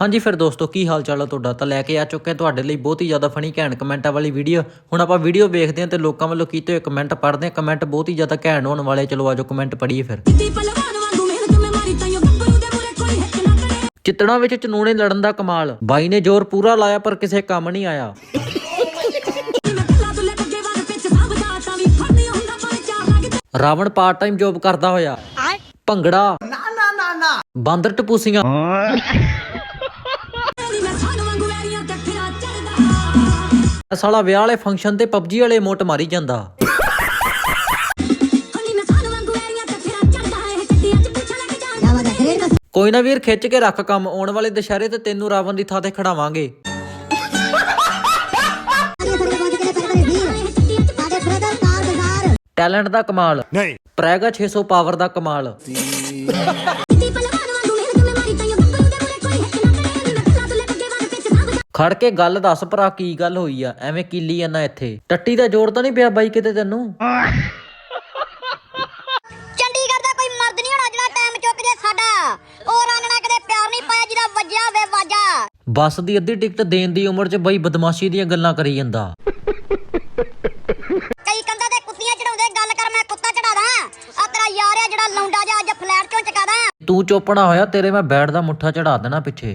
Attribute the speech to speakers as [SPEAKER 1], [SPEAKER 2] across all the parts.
[SPEAKER 1] ਹਾਂਜੀ ਫਿਰ ਦੋਸਤੋ ਕੀ ਹਾਲ ਚਾਲ ਹੈ ਤੁਹਾਡਾ? ਤਾਂ ਲੈ ਕੇ ਆ ਚੁੱਕੇ ਤੁਹਾਡੇ ਲਈ ਬਹੁਤ ਹੀ ਜ਼ਿਆਦਾ ਫਨੀ ਘੈਂਟ ਕਮੈਂਟਾਂ ਵਾਲੀ ਵੀਡੀਓ ਹੁਣ ਆਪਾਂ ਵੀਡੀਓ ਵੇਖਦੇ ਹਾਂ ਤੇ ਲੋਕਾਂ ਵੱਲੋਂ ਕੀਤੇ ਹੋਏ ਕਮੈਂਟ ਪੜ੍ਹਦੇ ਹਾਂ। ਕਮੈਂਟ ਬਹੁਤ ਹੀ ਜ਼ਿਆਦਾ ਘੈਂਟ ਹੋਣ ਵਾਲੇ ਚਲੋ ਆਜੋ ਕਮੈਂਟ ਪੜ੍ਹੀਏ ਫਿਰ। ਚਿੱਤੜਾਂ ਵਿੱਚ ਚਨੂਣੇ ਲੜਨ ਦਾ ਕਮਾਲ। ਬਾਈ ਨੇ ਜ਼ੋਰ ਪੂਰਾ ਲਾਇਆ ਪਰ ਕਿਸੇ ਕੰਮ ਨਹੀਂ ਆਇਆ। ਰਾਵਣ ਪਾਰਟ ਟਾਈਮ ਜੌਬ ਕਰਦਾ ਹੋਇਆ। ਭੰਗੜਾ। ਨਾ ਨਾ ਨਾ ਨਾ। ਬਾਂਦਰ ਟਪੂਸੀਆਂ। ਸਾਲਾ ਵਿਆਹ ਵਾਲੇ ਫੰਕਸ਼ਨ ਤੇ ਪਬਜੀ ਵਾਲੇ ਮੋਟ ਮਾਰੀ ਜਾਂਦਾ।
[SPEAKER 2] ਅੰਨੀ ਮੈਂ ਸਾਨੂੰ ਵਾਂਗੂ ਐਰੀਆਂ ਤੇ ਫਿਰਾ ਚੜਦਾ ਹੈ ਚੱਡੀਆਂ ਚ ਪੁੱਛ ਲੱਗ ਜਾਂਦਾ
[SPEAKER 1] ਕੋਈ ਨਾ ਵੀਰ ਖਿੱਚ ਕੇ ਰੱਖ ਕੰਮ। ਆਉਣ ਵਾਲੇ ਦੁਸ਼ਹਿਰੇ ਤੇ ਤੈਨੂੰ ਰਾਵਣ ਦੀ ਥਾਂ ਤੇ ਖੜਾਵਾਂਗੇ। ਟੈਲੈਂਟ ਦਾ। ਕਮਾਲ। ਨਹੀਂ। ਪ੍ਰੈਗਾ 600 ਪਾਵਰ ਦਾ ਕਮਾਲ। ਖੜ ਕੇ ਗੱਲ ਦੱਸ ਭਰਾ ਕੀ ਗੱਲ ਹੋਈ ਆ? ਐਵੇਂ ਕੀਲੀ ਜਾਂਦਾ ਇੱਥੇ। ਟੱਟੀ ਦਾ ਜੋੜ ਤਾਂ ਨਹੀਂ ਪਿਆ ਬਾਈ ਕਿਤੇ ਤੈਨੂੰ?
[SPEAKER 3] ਚੰਡੀਗੜ੍ਹ ਦਾ ਕੋਈ ਮਰਦ ਨਹੀਂ ਹੋਣਾ ਜਿਹੜਾ ਟਾਈਮ ਚੁੱਕ ਜੇ ਸਾਡਾ। ਉਹ ਰੰਗਣਾ ਕਦੇ ਪਿਆਰ ਨਹੀਂ ਪਾਇਆ ਜਿਹਦਾ ਵੱਜਿਆ ਹੋਵੇ ਵਾਜਾ।
[SPEAKER 1] ਬੱਸ ਦੀ ਅੱਧੀ ਟਿਕਟ ਦੇਣ ਦੀ ਉਮਰ 'ਚ ਬਾਈ ਬਦਮਾਸ਼ੀ ਦੀਆਂ ਗੱਲਾਂ ਕਰੀ ਜਾਂਦਾ।
[SPEAKER 3] ਕਈ ਕੰਧਾਂ ਤੇ ਕੁੱਤੀਆਂ ਚੜਾਉਂਦੇ ਗੱਲ ਕਰ ਮੈਂ ਕੁੱਤਾ ਚੜਾਦਾ ਆ ਤੇਰਾ ਯਾਰ ਆ ਜਿਹੜਾ ਲੌਂਡਾ ਜਾ ਅੱਜ ਫਲੈਟ ਚੋਂ ਚਕਾਦਾ
[SPEAKER 1] ਤੂੰ ਚੋਪਣਾ ਹੋਇਆ ਤੇਰੇ ਮੈਂ ਬੈਟ ਦਾ ਮੁੱਠਾ ਚੜਾ ਦੇਣਾ ਪਿੱਛੇ।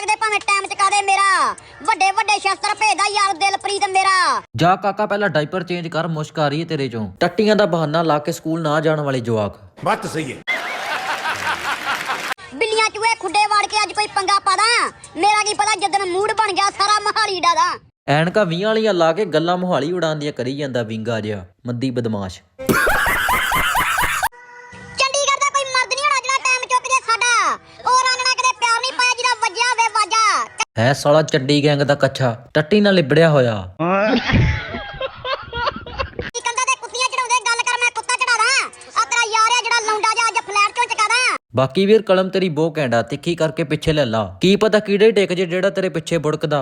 [SPEAKER 3] ਸਕਦੇ ਭਾਵੇਂ ਟਾਈਮ ਚਕਾ ਦੇ ਮੇਰਾ? ਵੱਡੇ ਵੱਡੇ ਸ਼ਸਤਰ ਭੇਜਦਾ ਯਾਰ ਦਿਲਪ੍ਰੀਤ ਮੇਰਾ।
[SPEAKER 1] ਜਾ ਕਾਕਾ ਪਹਿਲਾਂ ਡਾਈਪਰ ਚੇਂਜ ਕਰ ਮੁਸ਼ਕ ਆ ਰਹੀ ਹੈ ਤੇਰੇ ਚੋਂ। ਟੱਟੀਆਂ ਦਾ ਬਹਾਨਾ ਲਾ ਕੇ ਸਕੂਲ ਨਾ ਜਾਣ ਵਾਲੇ ਜਵਾਕ।
[SPEAKER 4] ਬਾਤ ਸਹੀ ਹੈ
[SPEAKER 3] ਬਿੱਲੀਆਂ ਚੂਹੇ ਖੁੱਡੇ ਵਾੜ ਕੇ ਅੱਜ ਕੋਈ ਪੰਗਾ ਪਾਦਾ ਮੇਰਾ ਕੀ ਪਤਾ ਜਦੋਂ ਮੂਡ ਬਣ ਗਿਆ ਸਾਰਾ ਮਹਾਲੀ ਡਾਦਾ
[SPEAKER 1] ਐਨਕਾਂ 20 ਵਾਲੀਆਂ ਲਾ ਕੇ ਗੱਲਾਂ ਮੁਹਾਲੀ ਉਡਾਉਂਦੀਆਂ ਕਰੀ ਜਾਂਦਾ ਵਿੰਗਾ ਜਿਹਾ। ਮੱਦੀ ਬਦਮਾਸ਼। ਹੈ ਸਾਲਾ ਚੱਡੀ ਗੈਂਗ ਦਾ ਕੱਛਾ ਟੱਟੀ ਨਾਲ ਲਿਬੜਿਆ ਹੋਇਆ।
[SPEAKER 3] ਕੀ ਕੰਧਾਂ ਤੇ ਕੁੱਤੀਆਂ ਚੜਾਉਂਦੇ ਗੱਲ ਕਰ ਮੈਂ ਕੁੱਤਾ ਚੜਾਦਾ ਆ ਤੇਰਾ ਯਾਰ ਆ ਜਿਹੜਾ ਲੌਂਡਾ ਜਾ ਅੱਜ ਫਲੈਟ ਚੋਂ ਚਕਾਦਾ
[SPEAKER 1] ਬਾਕੀ ਵੀਰ ਕਲਮ ਤੇਰੀ ਬਹੁ ਕੈਂਡਾ ਤਿੱਖੀ ਕਰਕੇ ਪਿੱਛੇ ਲੈ ਲਾ। ਕੀ ਪਤਾ ਕੀੜੇ ਟਿਕ ਜੇ ਜਿਹੜਾ ਤੇਰੇ ਪਿੱਛੇ ਬੁੜਕਦਾ।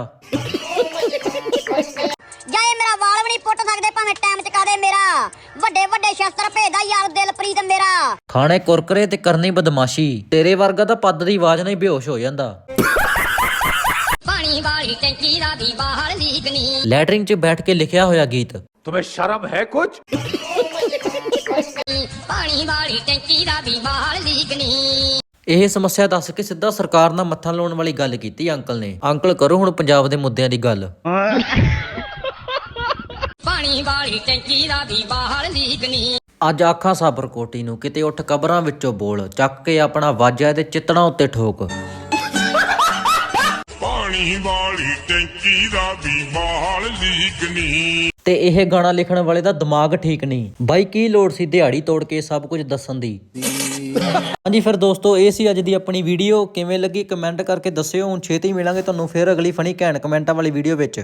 [SPEAKER 3] ਜਾਏ ਮੇਰਾ ਵਾਲ ਵੀ ਨਹੀਂ ਪੁੱਟ ਸਕਦੇ ਭਾਵੇਂ ਟਾਈਮ ਚਕਾ ਦੇ ਮੇਰਾ। ਵੱਡੇ ਵੱਡੇ ਸ਼ਸਤਰ ਭੇਜਦਾ ਯਾਰ ਦਿਲਪ੍ਰੀਤ ਮੇਰਾ।
[SPEAKER 1] ਖਾਣੇ ਕੁਰਕਰੇ ਤੇ ਕਰਨੀ ਬਦਮਾਸ਼ੀ। ਤੇਰੇ ਵਰਗਾ ਤਾਂ ਪੱਦ ਦੀ ਆਵਾਜ਼ ਨਾਲ ਹੀ ਬੇਹੋਸ਼ ਹੋ ਜਾਂਦਾ।
[SPEAKER 5] ਪਾਣੀ ਵਾਲੀ ਟੈਂਕੀ ਦਾ ਵੀ ਬਾਹਰ ਲੀਕ ਨਹੀਂ
[SPEAKER 1] ਲੈਟਰਿੰਗ 'ਚ ਬੈਠ ਕੇ ਲਿਖਿਆ ਹੋਇਆ ਗੀਤ
[SPEAKER 4] तुम्हें शर्म है कुछ
[SPEAKER 5] ਪਾਣੀ ਵਾਲੀ ਟੈਂਕੀ ਦਾ ਵੀ ਬਾਹਰ ਲੀਕ ਨਹੀਂ
[SPEAKER 1] ਇਹ ਸਮੱਸਿਆ ਦੱਸ ਕੇ ਸਿੱਧਾ ਸਰਕਾਰ ਨਾਲ ਮੱਥਾ ਲਾਉਣ ਵਾਲੀ ਗੱਲ ਕੀਤੀ ਅੰਕਲ ਨੇ ਅੰਕਲ ਕਰੋ ਹੁਣ ਪੰਜਾਬ ਦੇ ਮੁੱਦਿਆਂ ਦੀ ਗੱਲ
[SPEAKER 5] ਪਾਣੀ ਵਾਲੀ ਟੈਂਕੀ ਦਾ ਵੀ ਬਾਹਰ ਲੀਕ ਨਹੀਂ
[SPEAKER 1] ਅੱਜ ਆਖਾਂ ਸਾਬਰ ਕੋਟੀ ਨੂੰ ਕਿਤੇ ਉੱਠ ਕਬਰਾਂ ਵਿੱਚੋਂ ਬੋਲ ਚੱਕ ਕੇ ਆਪਣਾ ਵਾਜਾ ਤੇ ਚਿੱਤਣਾ ਉੱਤੇ ਠੋਕ
[SPEAKER 6] ਪਾਣੀ ਵਾਲੀ ਟੈਂਕੀ ਦਾ ਵੀ ਮਾਲ ਲੀਕ ਨਹੀਂ।
[SPEAKER 1] ਤੇ ਇਹ ਗਾਣਾ ਲਿਖਣ ਵਾਲੇ ਦਾ ਦਿਮਾਗ ਠੀਕ ਨਹੀਂ। ਬਾਈ, ਕੀ ਲੋੜ ਸੀ ਦਿਹਾੜੀ ਤੋੜ ਕੇ ਸਭ ਕੁਝ ਦੱਸਣ ਦੀ? ਹਾਂਜੀ, ਫਿਰ ਦੋਸਤੋ, ਇਹ ਸੀ ਅੱਜ ਦੀ ਆਪਣੀ ਵੀਡੀਓ। ਕਿਵੇਂ ਲੱਗੀ? ਕਮੈਂਟ ਕਰਕੇ ਦੱਸਿਓ। ਹੁਣ ਛੇਤੀ ਮਿਲਾਂਗੇ ਤੁਹਾਨੂੰ ਫਿਰ ਅਗਲੀ ਫਨੀ ਘੈਂਟ ਕਮੈਂਟਾਂ ਵਾਲੀ ਵੀਡੀਓ ਵਿੱਚ।